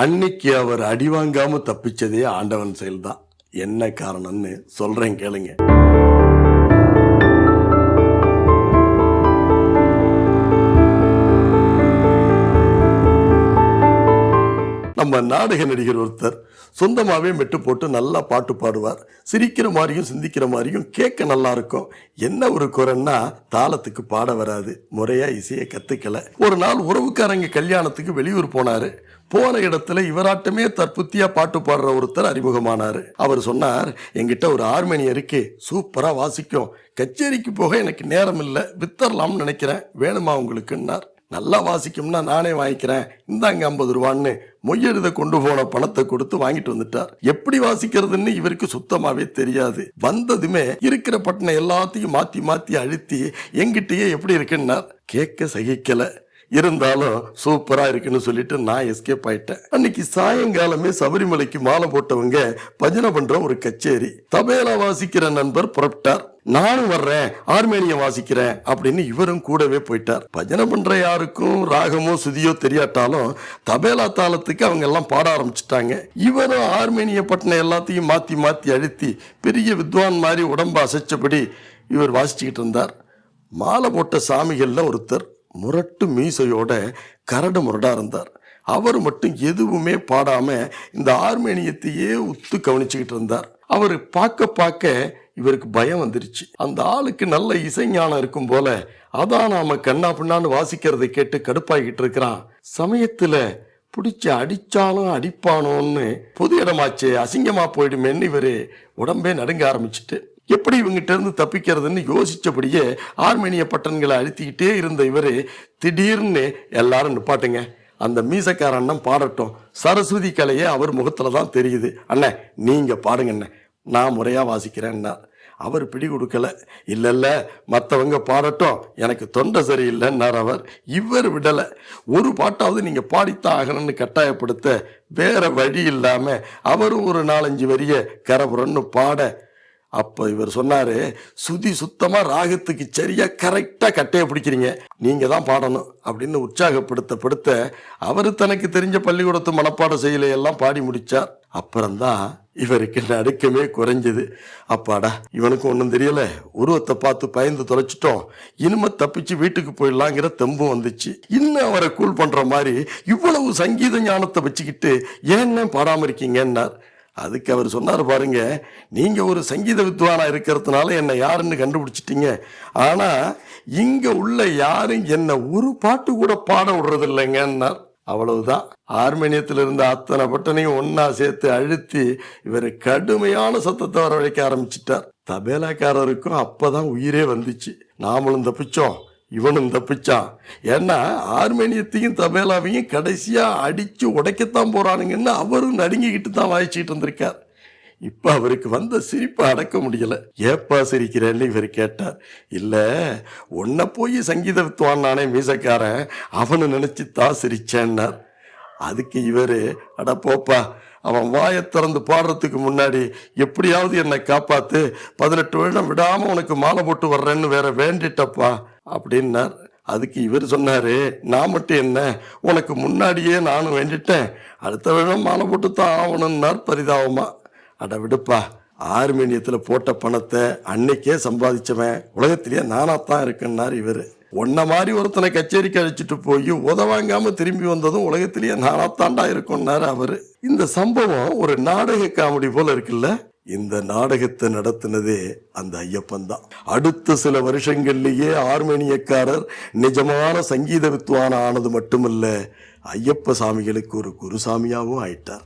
அன்னைக்கு அவர் அடி வாங்காம தப்பிச்சதே ஆண்டவன் செயல்தான். என்ன காரணம்னு சொல்றேன் கேளுங்க. நம்ம நாடக நடிகர் ஒருத்தர் சொந்தமாகவே மெட்டு போட்டு நல்லா பாட்டு பாடுவார். சிரிக்கிற மாதிரியும் சிந்திக்கிற மாதிரியும் கேட்க நல்லா இருக்கும். என்ன ஒரு குறைன்னா தாளத்துக்கு பாட வராது. முறையா இசையை கத்துக்கல. ஒரு நாள் உறவுக்காரங்க கல்யாணத்துக்கு வெளியூர் போனாரு. போன இடத்துல இவராட்டமே தற்புத்தியா பாட்டு பாடுற ஒருத்தர் அறிமுகமானாரு. அவர் சொன்னார் என்கிட்ட ஒரு ஹார்மோனியம் இருக்கு சூப்பரா வாசிக்கும். கச்சேரிக்கு போக எனக்கு நேரம் இல்லை வித்தரலாம்னு நினைக்கிறேன். வேணுமா உங்களுக்குன்னார். நல்லா வாசிக்கும்னா நானே வாங்கிக்கிறேன். இந்தாங்க ஐம்பது ரூபான்னு மொய்யெழுத கொண்டு போன பணத்தை கொடுத்து வாங்கிட்டு வந்துட்டார். எப்படி வாசிக்கிறதுன்னு இவருக்கு சுத்தமாவே தெரியாது. வந்ததுமே இருக்கிற பட்டனை எல்லாத்தையும் மாத்தி மாத்தி அழுத்தி எங்கிட்டயே எப்படி இருக்குன்னார்? கேட்க சகிக்கல. இருந்தாலும் சூப்பரா இருக்குன்னு சொல்லிட்டு நான் எஸ்கேப் ஆயிட்டேன். அன்னைக்கு சாயங்காலமே சபரிமலைக்கு மாலை போட்டவங்க பஜனை பண்ற ஒரு கச்சேரி. தபேலா வாசிக்கிற நண்பர் புறப்பட்டார். நானும் வர்றேன் ஆர்மேனிய வாசிக்கிறேன் அப்படின்னு இவரும் கூடவே போயிட்டார். பஜனை பண்ற யாருக்கும் ராகமோ சுதியோ தெரியாட்டாலும் தபேலா தாளத்துக்கு அவங்க எல்லாம் பாட ஆரம்பிச்சிட்டாங்க. இவரும் ஆர்மேனிய பட்டின எல்லாத்தையும் மாத்தி மாத்தி அழுத்தி பெரிய வித்வான் மாதிரி உடம்பு அசைச்சபடி இவர் வாசிச்சுக்கிட்டு இருந்தார். மாலை போட்ட சாமிகளில் ஒருத்தர். முரட்டு மீசையோட கரடு முரடா இருந்தார். அவர் மட்டும் எதுவுமே பாடாம இந்த ஆர்மேனியத்தையே உத்து கவனிச்சுக்கிட்டு இருந்தார். அவர் பார்க்க பார்க்க இவருக்கு பயம் வந்துருச்சு. அந்த ஆளுக்கு நல்ல இசைஞானம் இருக்கும் போல அதான் நாம கண்ணா பின்னான்னு வாசிக்கிறதை கேட்டு கடுப்பாகிட்டு இருக்கிறான். சமயத்துல பிடிச்சி அடிச்சாலும் அடிப்பானோன்னு பொது இடமாச்சு அசிங்கமா போயிடுமேன்னு இவரு உடம்பே நடுங்க ஆரம்பிச்சிட்டு எப்படி இவங்கிட்ட இருந்து தப்பிக்கிறதுன்னு யோசிச்சபடியே ஆர்மேனிய பட்டன்களை அழுத்திக்கிட்டே இருந்த இவர் திடீர்னு எல்லாரும் நிப்பாட்டுங்க. அந்த மீசக்கார அண்ணன் பாடட்டும். சரஸ்வதி கலையே அவர் முகத்தில் தான் தெரியுது. அண்ணே நீங்கள் பாடுங்கண்ணே நான் முறையாக வாசிக்கிறேன்னா அவர் பிடி கொடுக்கல. இல்லை இல்லை மற்றவங்க பாடட்டும். எனக்கு தொண்டை சரியில்லைன்னார் அவர். இவர் விடலை. ஒரு பாட்டாவது நீங்கள் பாடித்தான் ஆகணும்னு கட்டாயப்படுத்த வேற வழி இல்லாமல் அவரும் ஒரு நாலஞ்சு வரிய கரபுரன்னு பாட அப்போ இவர் சொன்னாரு சுதி சுத்தமாக ராகத்துக்கு சரியாக கரெக்டாக கட்டையை பிடிக்கிறீங்க. நீங்கள் தான் பாடணும் அப்படின்னு உற்சாகப்படுத்த படுத்த அவர் தனக்கு தெரிஞ்ச பள்ளிக்கூடத்து மனப்பாட செயலையெல்லாம் பாடி முடித்தார் அப்புறம்தான் இவருக்கு நடுக்கமே குறைஞ்சது. அப்பாடா இவனுக்கு ஒன்றும் தெரியல. உருவத்தை பார்த்து பயந்து தொலைச்சிட்டோம். இனிமே தப்பிச்சு வீட்டுக்கு போயிடலாங்கிற தெம்பும் வந்துச்சு. இன்னும் அவரை கூல் பண்ணுற மாதிரி இவ்வளவு சங்கீத ஞானத்தை வச்சுக்கிட்டு ஏன்னு பாடாமல் இருக்கீங்கன்னார். அதுக்கு அவர் சொன்னார் பாருங்க நீங்கள் ஒரு சங்கீத வித்வானாக இருக்கிறதுனால என்னை யாருன்னு கண்டுபிடிச்சிட்டிங்க. ஆனால் இங்கே உள்ள யாரும் என்னை ஒரு பாட்டு கூட பாட விடுறது இல்லைங்கன்னார் அவ்வளவுதான். ஆர்மேனியத்தில் இருந்த அத்தனை பட்டனையும் ஒன்னா சேர்த்து அழுத்தி இவர் கடுமையான சத்தத்தை வரவழைக்க ஆரம்பிச்சிட்டார். தபேலாக்காரருக்கும் அப்பதான் உயிரே வந்துச்சு. நாமளும் தப்பிச்சோம். இவனும் தப்பிச்சான். ஏன்னா ஆர்மேனியத்தையும் தபேலாவையும் கடைசியாக அடித்து உடைக்கத்தான் போகிறானுங்கன்னு அவரும் நடுங்கிக்கிட்டு தான் வாய்ச்சிட்டு இருந்திருக்கார். இப்போ அவருக்கு வந்த சிரிப்பை அடக்க முடியல. ஏப்பா சிரிக்கிறேன்னு இவர் கேட்டார். இல்லை உன்னை போய் சங்கீத வித்துவான் நானே மீசக்காரன் அவனை நினச்சி தான் சிரிச்சேன்னார். அதுக்கு இவர் அட போப்பா அவன் வாயை திறந்து பாடுறதுக்கு முன்னாடி எப்படியாவது என்னை காப்பாற்று பதினெட்டு வருடம் விடாமல் உனக்கு மாலை போட்டு வர்றேன்னு வேற வேண்டிட்டப்பா. அப்படின்னார். அதுக்கு இவர் சொன்னாரு நான் மட்டும் என்ன? உனக்கு முன்னாடியே நானும் வேண்டிட்டேன். அடுத்த வருடம் மாலை போட்டு தான் ஆகணும்னார் பரிதாபமா. அட விடுப்பா ஆர்மேனியத்தில் போட்ட பணத்தை அன்னைக்கே சம்பாதிச்சவன் உலகத்திலேயே நானாத்தான் இருக்குன்னார் இவர். உன்ன மாதிரி ஒருத்தனை கச்சேரிக்கு அழைச்சிட்டு போய் உதவாங்காமல் திரும்பி வந்ததும் உலகத்திலேயே நானாத்தாண்டா இருக்கும்னாரு அவரு. இந்த சம்பவம் ஒரு நாடக காமெடி போல இருக்குல்ல? இந்த நாடகத்தை நடத்தினதே அந்த ஐயப்பன் தான். அடுத்த சில வருஷங்கள்லயே ஆர்மேனியக்காரர் நிஜமான சங்கீத வித்வான ஆனது மட்டுமல்ல ஐயப்ப சாமிகளுக்கு ஒரு குருசாமியாகவும் ஆயிட்டார்.